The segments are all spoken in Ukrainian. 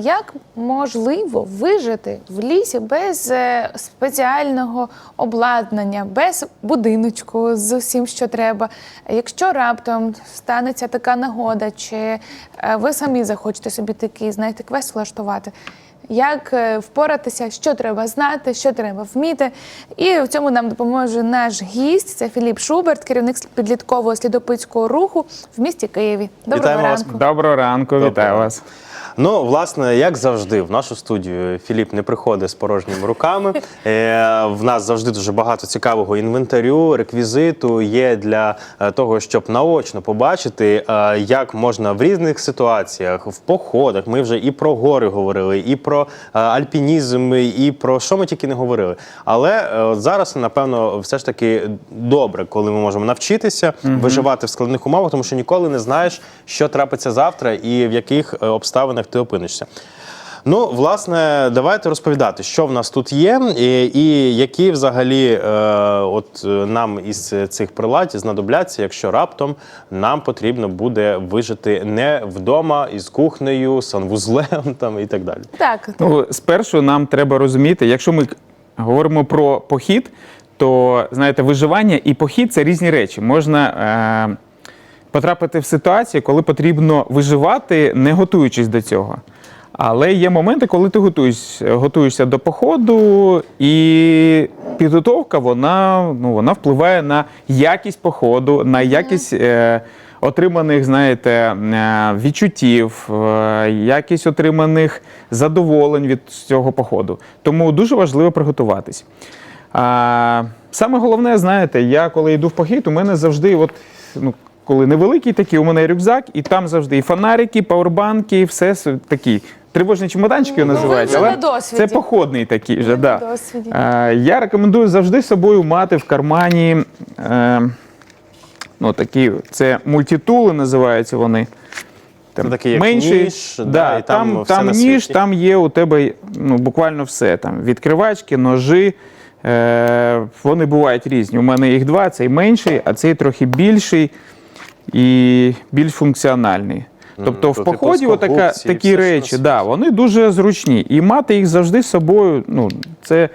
Як можливо вижити в лісі без е, спеціального обладнання, без будиночку з усім, що треба? Якщо раптом станеться така нагода, чи е, ви самі захочете собі такий, знаєте, квест влаштувати? Як е, впоратися, що треба знати, що треба вміти. І в цьому нам допоможе наш гість. Це Філіп Шуберт, керівник підліткового слідопитського руху в місті Києві. Доброго Вітаємо вас. Доброго ранку, вітаю вас. Ну, власне, як завжди, в нашу студію Філіп не приходить з порожніми руками. Е, в нас завжди дуже багато цікавого інвентарю, реквізиту є для е, того, щоб наочно побачити, е, як можна в різних ситуаціях, в походах. Ми вже і про гори говорили, і про е, альпінізм, і про що ми тільки не говорили. Але зараз, напевно, все ж таки добре, коли ми можемо навчитися виживати в складних умовах, тому що ніколи не знаєш, що трапиться завтра і в яких обставинах ти опинишся. Ну, власне, давайте розповідати, що в нас тут є, і, і які взагалі е, от е, нам із цих прилад знадобляться, якщо раптом нам потрібно буде вижити не вдома із кухнею, санвузлем там і так далі. Так, Ну, спершу нам треба розуміти, якщо ми говоримо про похід, то знаєте, виживання і похід це різні речі. Можна е, потрапити в ситуацію, коли потрібно виживати, не готуючись до цього. Але є моменти, коли ти готуєш, готуєшся до походу, і підготовка вона, ну, вона впливає на якість походу, на якість е, отриманих, знаєте, е, відчуттів, е, якість отриманих задоволень від цього походу. Тому дуже важливо приготуватись. А, саме головне, знаєте, я коли йду в похід, у мене завжди, от, ну, коли невеликий такий, у мене рюкзак, і там завжди і фонарики, і пауербанки, і все такі. Тривожні чемоданчики Ну, ви називаються. але досвіді. Це походний такий вже. Да. Е, я рекомендую завжди з собою мати в кармані. Е, ну, такі, це мультитули називаються вони. Там Це такий як менший, ніж, да, да, і там там, там ніж, там є у тебе ну, буквально все. Там, відкривачки, ножи. Е, вони бувають різні. У мене їх два, цей менший, а цей трохи більший і більш функціональний. Тобто в тобто поході отака, такі речі, да, вони дуже зручні. І мати їх завжди з собою, ну, це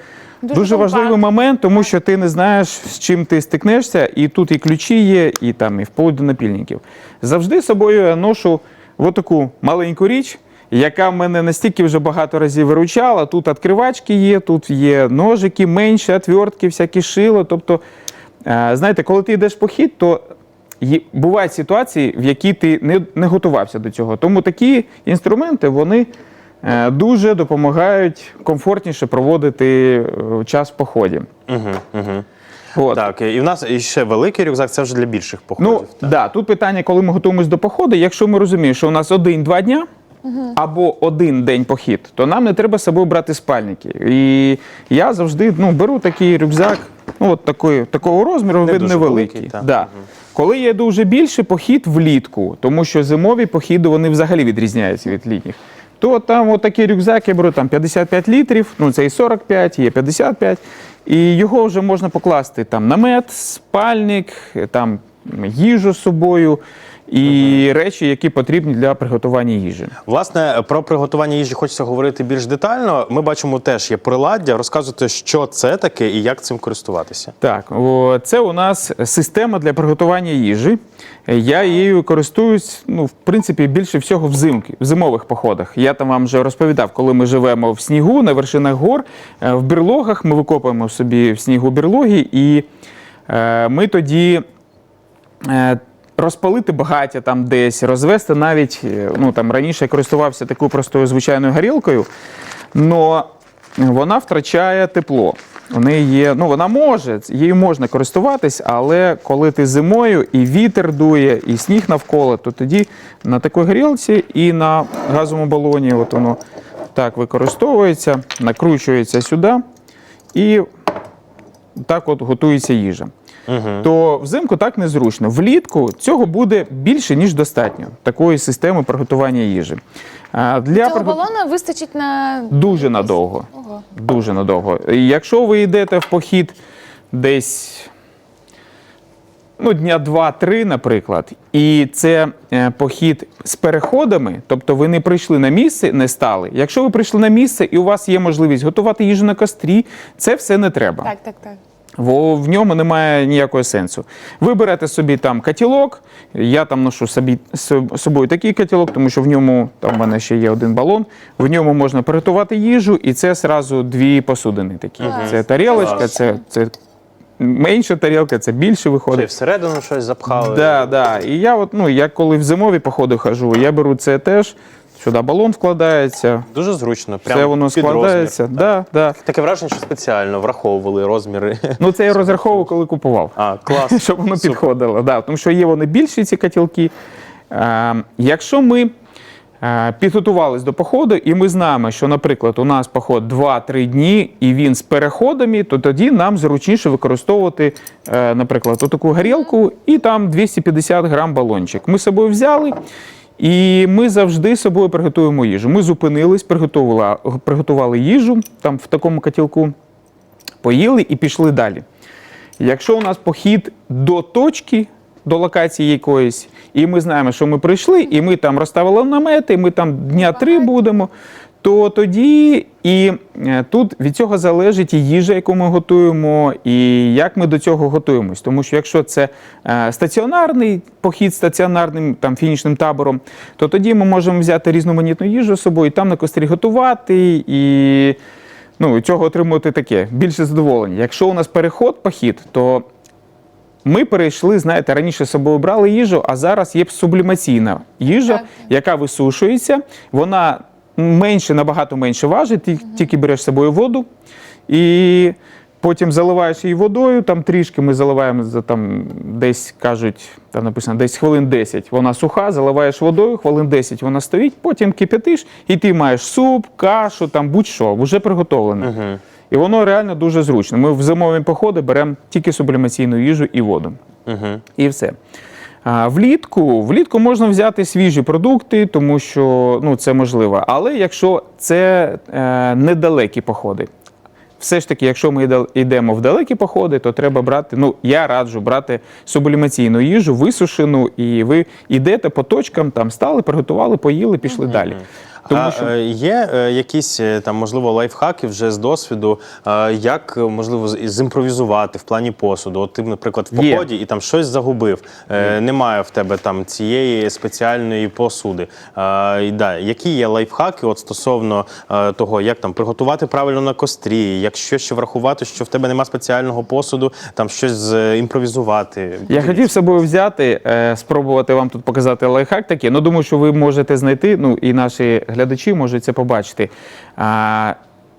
Дуже дуже, важливий момент, тому що ти не знаєш, з чим ти стикнешся, і тут і ключі є, і там, і вплоть до напільників. Завжди з собою я ношу отаку маленьку річ, яка в мене настільки вже багато разів виручала. Тут відкривачки є, тут є ножики менші, отвертки, всякі шило. Тобто, е, знаєте, коли ти йдеш в похід, то бувають ситуації, в які ти не, не готувався до цього. Тому такі інструменти вони е, дуже допомагають комфортніше проводити е, час в поході. Угу, угу. От. Так, і в нас ще великий рюкзак, це вже для більших походів. Ну, так. да, тут питання, коли ми готуємось до походу, якщо ми розуміємо, що у нас один-два дня або один день похід, то нам не треба з собою брати спальники. І я завжди ну, беру такий рюкзак, ну, от такої, такого розміру, Не він невеликий. великий, так. Да. Коли є дуже більше, похід влітку, тому що зимові похіди вони взагалі відрізняються від літніх. То там отакий рюкзак я беру там 55 літрів, ну це і 45, є 55, і його вже можна покласти там намет, спальник, там їжу з собою і речі, які потрібні для приготування їжі. Власне, про приготування їжі хочеться говорити більш детально. Ми бачимо теж є приладдя. Розказуйте, що це таке і як цим користуватися. Так, о, це у нас система для приготування їжі. Я її користуюсь, ну, в принципі, більше всього взимки, в зимових походах. Я там вам вже розповідав, коли ми живемо в снігу, на вершинах гор, е, в бірлогах ми викопуємо собі в снігу бірлоги, і е, ми тоді. е, Розпалити багаття там десь, розвести навіть, е, ну там раніше я користувався такою простою звичайною горілкою, але вона втрачає тепло. У неї є, ну вона може, її можна користуватись, але коли ти зимою і вітер дує, і сніг навколо, то тоді на такій горілці і на газовому балоні от воно так використовується, накручується сюди і так от готується їжа. То взимку так незручно. Влітку цього буде більше, ніж достатньо такої системи приготування їжі. А Для Цього приго- балона вистачить на Дуже надовго. Ого. Дуже надовго. І Якщо ви йдете в похід десь ну, дня 2-3, наприклад, і це е, похід з переходами, тобто ви не прийшли на місце, не стали. Якщо ви прийшли на місце і у вас є можливість готувати їжу на кострі, це все не треба. Так, так, так. Бо в ньому немає ніякого сенсу. Ви берете собі там котілок, я там ношу собі з собою такий котілок, тому що в ньому там в мене ще є один балон. В ньому можна приготувати їжу, і це зразу дві посудини такі. Клас. Це тарілочка, це, це менша тарілка, це більше Чи виходить. всередину щось запхали? Да, да. І я от, ну, я коли в зимові походи хожу, я беру це теж. Сюди балон вкладається, Дуже зручно. Прямо все воно під складається. розмір. Да, да. Таке враження, що спеціально враховували розміри. Ну це я розраховував, коли купував. А, клас. щоб воно Супер. підходило. Да, тому що є вони більші, ці котілки. Е, якщо ми е, підготувались до походу, і ми знаємо, що, наприклад, у нас поход 2-3 дні, і він з переходами, то тоді нам зручніше використовувати, е, наприклад, таку горілку і там 250 грам балончик. Ми з собою взяли. І ми завжди з собою приготуємо їжу. Ми зупинились, приготували, приготували їжу там в такому котілку, поїли і пішли далі. Якщо у нас похід до точки, до локації якоїсь, і ми знаємо, що ми прийшли, і ми там розставили намети, і ми там дня три будемо, то тоді і е, тут від цього залежить і їжа, яку ми готуємо, і як ми до цього готуємось. Тому що якщо це е, стаціонарний похід стаціонарним там фінішним табором, то тоді ми можемо взяти різноманітну їжу з собою, і там на кострі готувати і ну, цього отримувати таке більше задоволення. Якщо у нас переход, похід, то ми перейшли, знаєте, раніше з собою брали їжу, а зараз є сублімаційна їжа, Так. яка висушується. Вона менше, набагато менше важить, ти тільки береш з собою воду і потім заливаєш її водою. Там трішки ми заливаємо за там десь кажуть, там написано десь хвилин 10. Вона суха, заливаєш водою, хвилин 10 вона стоїть, потім кипятиш, і ти маєш суп, кашу, там будь-що, вже приготовлене. І воно реально дуже зручно. Ми в зимові походи беремо тільки сублімаційну їжу і воду. Угу. І все. Влітку, влітку можна взяти свіжі продукти, тому що ну, це можливо. Але якщо це е, недалекі походи, все ж таки, якщо ми йдемо в далекі походи, то треба брати. Ну, я раджу брати сублімаційну їжу, висушену, і ви йдете по точкам, там стали, приготували, поїли, пішли далі. Тому що е, є е, якісь е, там, можливо, лайфхаки вже з досвіду, як можливо зімпровізувати в плані посуду. От ти, наприклад, в Є. поході і там щось загубив. Е, Немає в тебе там цієї спеціальної посуди. Е, і, да, які є лайфхаки от стосовно того, як там приготувати правильно на кострі, якщо ще врахувати, що в тебе немає спеціального посуду, там щось імпровізувати. Я хотів з собою взяти, спробувати вам тут показати лайфхак такий. Ну, думаю, що ви можете знайти, ну і наші глядачі можуть це побачити.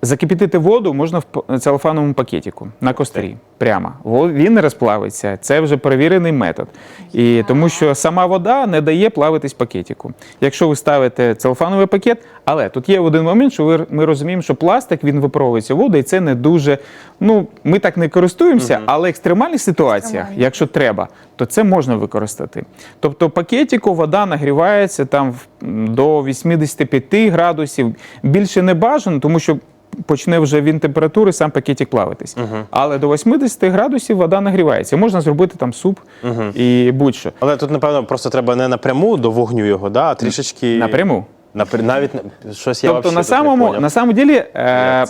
А, закипятити воду можна в целофановому пакетику на кострі. Прямо. Він не розплавиться. Це вже перевірений метод. І тому що сама вода не дає плавитись пакетику. Якщо ви ставите целофановий пакет, але тут є один момент, що ви, ми розуміємо, що пластик він випаровується воду, і це не дуже. Ну, ми так не користуємося, але екстремальних ситуаціях, якщо треба, то це можна використати. Тобто пакетику вода нагрівається там в- до 85 градусів. Більше не бажано, тому що почне вже він температури сам пакетик плавитись. Але до 80 градусів вода нагрівається. Можна зробити там суп і будь-що. Але тут, напевно, просто треба не напряму до вогню його, да, а трішечки Напряму. Напр... Навіть щось я Тобто на тут не самому, на самому ділі е,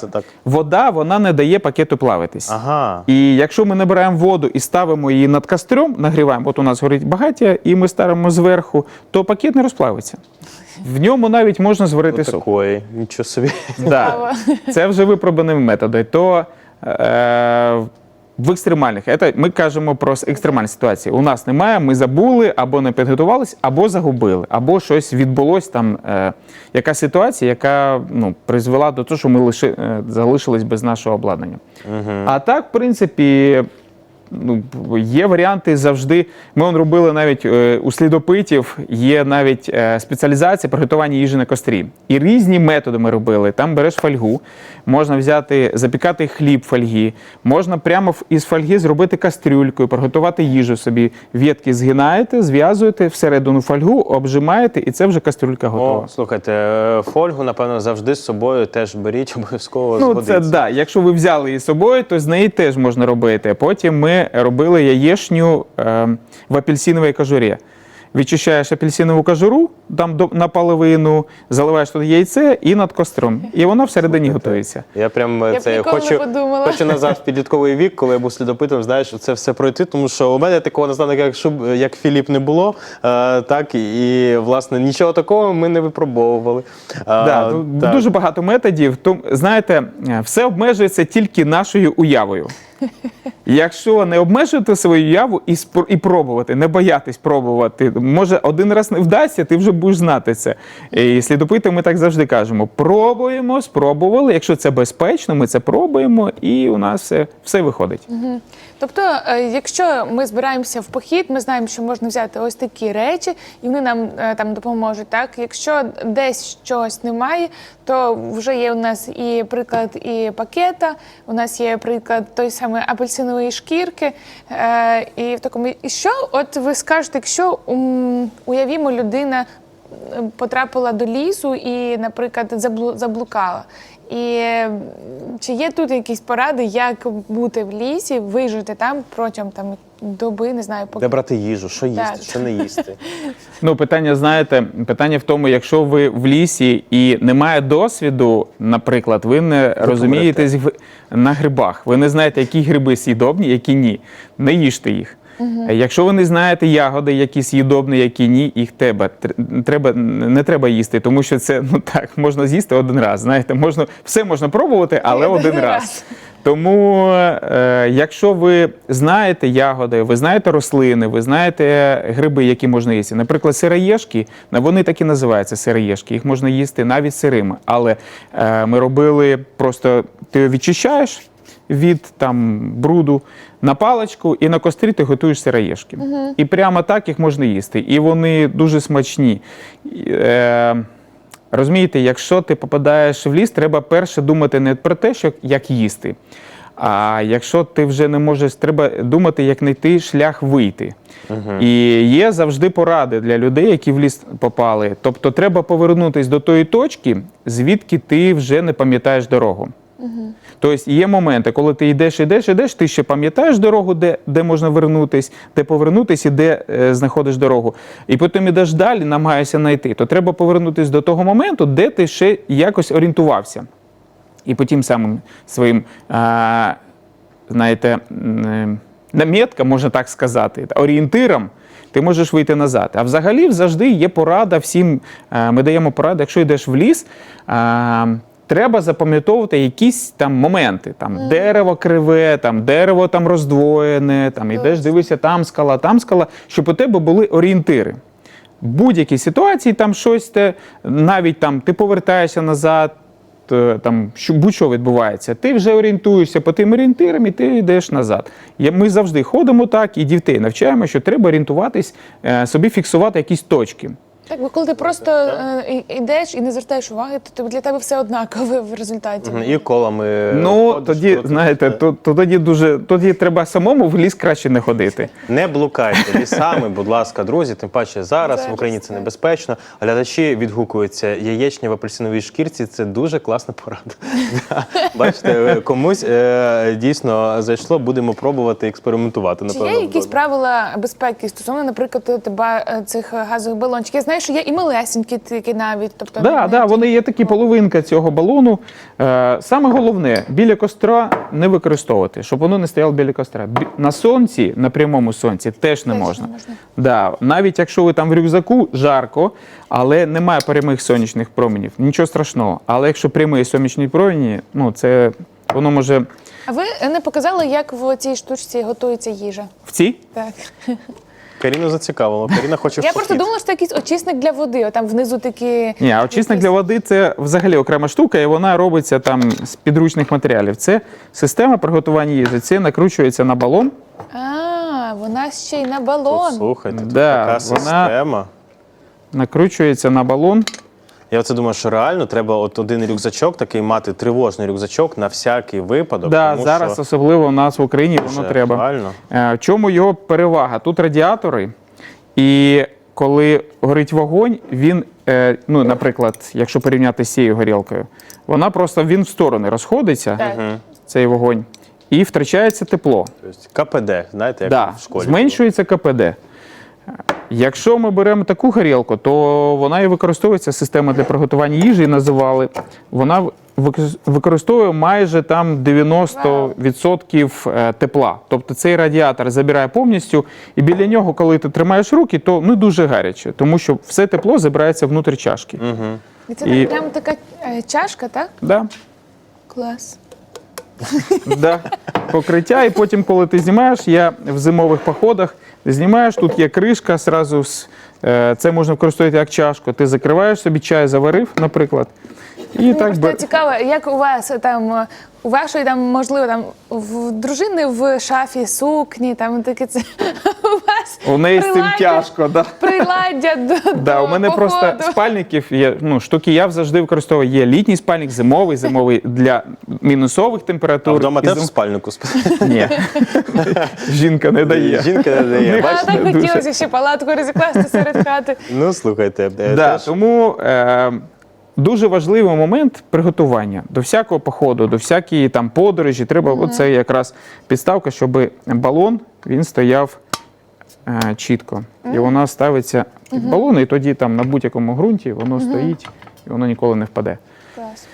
вода вона не дає пакету плавитись. Ага. І якщо ми набираємо воду і ставимо її над кострем, нагріваємо, от у нас горить багаття, і ми ставимо зверху, то пакет не розплавиться. В ньому навіть можна зварити суп. Такої, нічого собі. Да. Це вже випробувані методи. То е, в екстремальних, це ми кажемо про екстремальні ситуації. У нас немає, ми забули, або не підготувались, або загубили, або щось відбулось там, е, яка ситуація, яка ну, призвела до того, що ми лиши, е, залишились без нашого обладнання. А так, в принципі. Ну, є варіанти завжди. Ми он робили навіть е, у слідопитів, є навіть е, спеціалізація приготування їжі на кострі. І різні методи ми робили. Там береш фольгу, можна взяти, запікати хліб в фольгі, можна прямо із фольги зробити кастрюльку, і приготувати їжу собі. Вєтки згинаєте, зв'язуєте всередину фольгу, обжимаєте, і це вже кастрюлька готова. О, слухайте, е, фольгу, напевно, завжди з собою теж беріть, обов'язково Ну, згодиться. це да. Якщо ви взяли її з собою, то з неї теж можна робити. Потім ми ми робили яєшню е, в апельсиновій кожурі. Відчищаєш апельсинову кожуру там наполовину, заливаєш туди яйце і над костром. І воно всередині готується. Я прям е, Я це хочу, подумала. хочу назад в підлітковий вік, коли я був слідопитом, знаєш, це все пройти, тому що у мене такого наставника, як Шуб, як Філіп, не було. Е, так і власне нічого такого ми не випробовували. Е, Да, так. дуже багато методів. Тому, знаєте, все обмежується тільки нашою уявою. Якщо не обмежувати свою уяву і, і пробувати, не боятись пробувати, може один раз не вдасться, ти вже будеш знати це. І слідопити ми так завжди кажемо: пробуємо, спробували. Якщо це безпечно, ми це пробуємо, і у нас все, все виходить. Тобто, е, якщо ми збираємося в похід, ми знаємо, що можна взяти ось такі речі, і вони нам е, там допоможуть. Так, якщо десь чогось немає, то вже є у нас і приклад і пакета, у нас є приклад той самої апельсинової шкірки. Е, і в такому, і що, от ви скажете, якщо м, уявімо, людина е, потрапила до лісу і, наприклад, заблу- заблукала. І чи є тут якісь поради, як бути в лісі, вижити там протягом там доби, не знаю, поки Де брати їжу, що їсти, Так. що не їсти. Ну, питання, знаєте, питання в тому, якщо ви в лісі і немає досвіду, наприклад, ви не розумієтесь в- на грибах, ви не знаєте, які гриби с'їдобні, які ні. Не їжте їх. Якщо ви не знаєте ягоди, які з'їдобні, які ні, їх треба, треба, не треба їсти, тому що це ну так можна з'їсти один раз. Знаєте, можна все можна пробувати, але Один один раз. раз. Тому, е, якщо ви знаєте ягоди, ви знаєте рослини, ви знаєте гриби, які можна їсти. Наприклад, сироєшки, вони так і називаються сироєшки, їх можна їсти навіть сирими. Але е, ми робили просто ти його відчищаєш від там бруду на паличку і на кострі ти готуєш сироєшки. І прямо так їх можна їсти. І вони дуже смачні. Е, Розумієте, якщо ти попадаєш в ліс, треба перше думати не про те, що як їсти. А якщо ти вже не можеш, треба думати, як знайти шлях вийти. І є завжди поради для людей, які в ліс попали. Тобто треба повернутися до тої точки, звідки ти вже не пам'ятаєш дорогу. Тобто є моменти, коли ти йдеш, йдеш, йдеш, ти ще пам'ятаєш дорогу, де, де можна вернутись, де повернутись і де е, знаходиш дорогу. І потім ідеш далі, намагаєшся знайти. То треба повернутись до того моменту, де ти ще якось орієнтувався. І потім самим своїм, а, знаєте, м, намітка, можна так сказати, орієнтиром. Ти можеш вийти назад. А взагалі завжди є порада всім. е, Ми даємо пораду, якщо йдеш в ліс, е, треба запам'ятовувати якісь там моменти. Там дерево криве, там дерево там роздвоєне, там йдеш, дивишся, там скала, там скала, щоб у тебе були орієнтири. В будь-якій ситуації там щось те, навіть там ти повертаєшся назад, е, там що- будь-що відбувається. Ти вже орієнтуєшся по тим орієнтирам і ти йдеш назад. Ми завжди ходимо так і дітей навчаємо, що треба орієнтуватись, е, собі фіксувати якісь точки. Так, бо коли ти просто е, і- йдеш і не звертаєш уваги, то ти- для тебе все однакове в результаті. І колами. Ну ходиш, тоді, крутиш. знаєте, то, то тоді дуже тоді треба самому в ліс краще не ходити. Не блукайте лісами, будь ласка, друзі. Тим паче зараз, Зараз, в Україні це так. небезпечно. Глядачі відгукуються. Яєчня в апельсиновій шкірці це дуже класна порада. Да. Бачите, е, комусь е, дійсно зайшло, будемо пробувати експериментувати. Чи Напевно, є якісь правила безпеки стосовно, наприклад, тебе е, цих газових балончиків? Я знаю, що є і малесенькі такі навіть. Тобто Да, не- да, вони є такі половинка цього балону. Е, саме головне, біля костра не використовувати, щоб воно не стояло біля костра. На сонці, на прямому сонці, теж не Теж не можна. можна. Да, навіть якщо ви там в рюкзаку жарко, але немає прямих сонячних променів, нічого страшного. Але якщо прямі сонячні промені, ну це воно може А ви не показали, як в цій штучці готується їжа? в цій. Так. Каріну зацікавило. Каріна хоче Я просто думала, що це якийсь очисник для води. Там внизу такі. Ні, а очисник для води це взагалі окрема штука, і вона робиться там з підручних матеріалів. Це система приготування їжі. Це накручується на балон. А, вона ще й на балон. Слухайте, тут Да, така вона- система. Накручується на балон. Я оце думаю, що реально треба от один рюкзачок такий мати тривожний рюкзачок на всякий випадок. Да, тому зараз що особливо у нас в Україні воно треба. актуально. Е, В чому його перевага? Тут радіатори, і коли горить вогонь, він, е, ну, наприклад, якщо порівняти з цією горілкою, вона просто він в сторони розходиться, Так. цей вогонь. і втрачається тепло. Тобто КПД, знаєте, як Да, в школі. зменшується КПД. Якщо ми беремо таку горілку, то вона і використовується система для приготування їжі, і називали. Вона використовує майже там 90% е, тепла. Тобто цей радіатор забирає повністю, і біля нього, коли ти тримаєш руки, то не дуже гаряче, тому що все тепло забирається внутрі чашки. І це І- прям така е, чашка, так? Да, Клас. да. Покриття, і потім, коли ти знімаєш, я в зимових походах знімаєш, тут є кришка, сразу е, це можна використовувати як чашку. Ти закриваєш собі чай, заварив, наприклад. І Мені так просто цікаво, як у вас там у вашої там можливо там в дружини в шафі сукні, там таке це у вас у неї з цим тяжко. Да. приладдя до, Да, до у мене походу. просто спальників є. Ну, штуки я завжди використовую. Є літній спальник, зимовий, зимовий для мінусових А температур. вдома і теж в зим- спальнику Ні. Жінка не дає. Жінка не дає. А Бачите? так хотілося ще палатку розікласти серед хати. Ну слухайте, Да, тому е, дуже важливий момент приготування до всякого походу, до всякої там подорожі. Треба оце якраз підставка, щоб балон він стояв е, чітко. І вона ставиться під балон, і тоді там на будь-якому ґрунті воно стоїть і воно ніколи не впаде. Клас.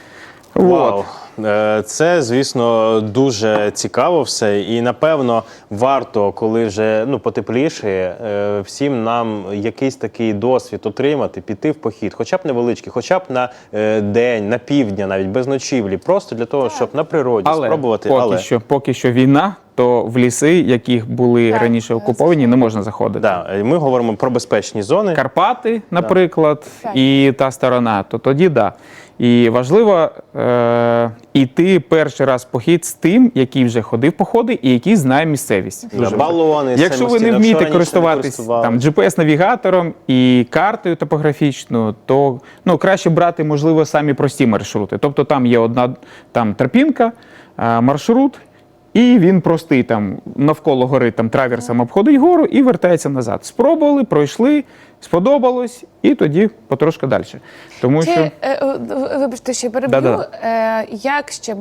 Вау. Е, Це, звісно, дуже цікаво все. І напевно варто, коли вже ну, потепліше, е, всім нам якийсь такий досвід отримати, піти в похід, хоча б невеличкий, хоча б на е, день, на півдня, навіть без ночівлі, просто для того, щоб на природі Але спробувати. поки, Але Що, поки що війна, то в ліси, яких були Так, раніше окуповані, не можна заходити. да, ми говоримо про безпечні зони. Карпати, наприклад, Так. і та сторона, то тоді да. І важливо е, йти перший раз в похід з тим, який вже ходив походи і який знає місцевість. Дуже балони, Якщо ви не вмієте користуватись там GPS-навігатором і картою топографічною, то ну краще брати, можливо, самі прості маршрути. Тобто там є одна там тропінка, е, маршрут, і він простий там навколо гори там траверсом обходить гору і вертається назад. Спробували, пройшли, сподобалось, і тоді потрошки далі. Тому Чи, що е, е, вибачте, ще переб'ю. Да-да. Е, як ще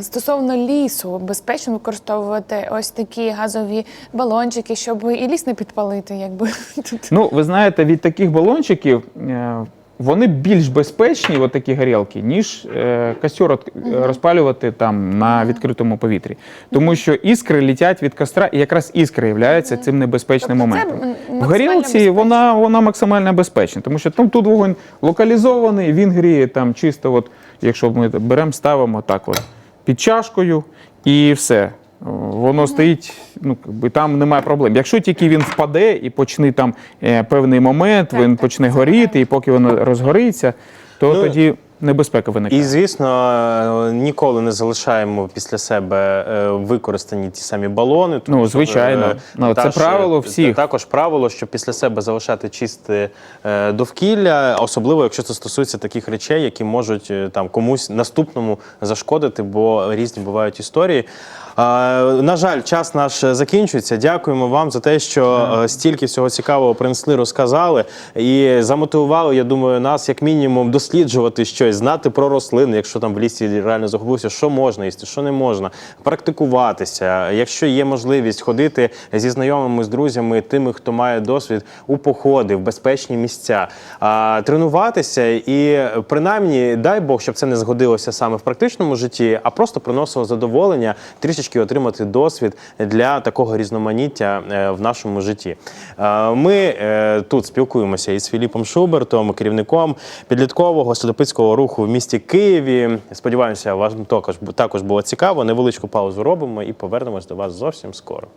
стосовно лісу безпечно використовувати ось такі газові балончики, щоб і ліс не підпалити, якби тут. Ну, ви знаєте, від таких балончиків е, вони більш безпечні, от такі горілки, ніж е, костер розпалювати там на відкритому повітрі. Тому що іскри літять від костра, і якраз іскри являються цим небезпечним Тобто це моментом. В максимально горілці безпечно. вона, вона максимально безпечна, тому що там тут вогонь локалізований, він гріє там чисто, от, якщо ми беремо, ставимо так от під чашкою і все. Воно стоїть, ну якби там немає проблем. Якщо тільки він впаде і почне там е, певний момент, він почне горіти, і поки воно розгориться, то Ну, тоді небезпека виникає. І звісно, е, ніколи не залишаємо після себе е, використані ті самі балони. тому Ну, звичайно. Ну, це та правило всіх. Також правило, щоб після себе залишати чисте довкілля, особливо якщо це стосується таких речей, які можуть там комусь наступному зашкодити, бо різні бувають історії. Е, На жаль, час наш закінчується. Дякуємо вам за те, що е, стільки всього цікавого принесли, розказали і замотивували, я думаю, нас як мінімум досліджувати щось, знати про рослини, якщо там в лісі реально загубився, що можна їсти, що не можна, практикуватися. Якщо є можливість ходити зі знайомими, з друзями, тими, хто має досвід у походи, в безпечні місця, тренуватися і принаймні, дай Бог, щоб це не згодилося саме в практичному житті, а просто приносило задоволення трішечки отримати досвід для такого різноманіття е, в нашому житті. Е, Ми е, тут спілкуємося із Філіпом Шубертом, керівником підліткового слідопитського руху в місті Києві. Сподіваємося, вам також було цікаво. Невеличку паузу робимо і повернемось до вас зовсім скоро.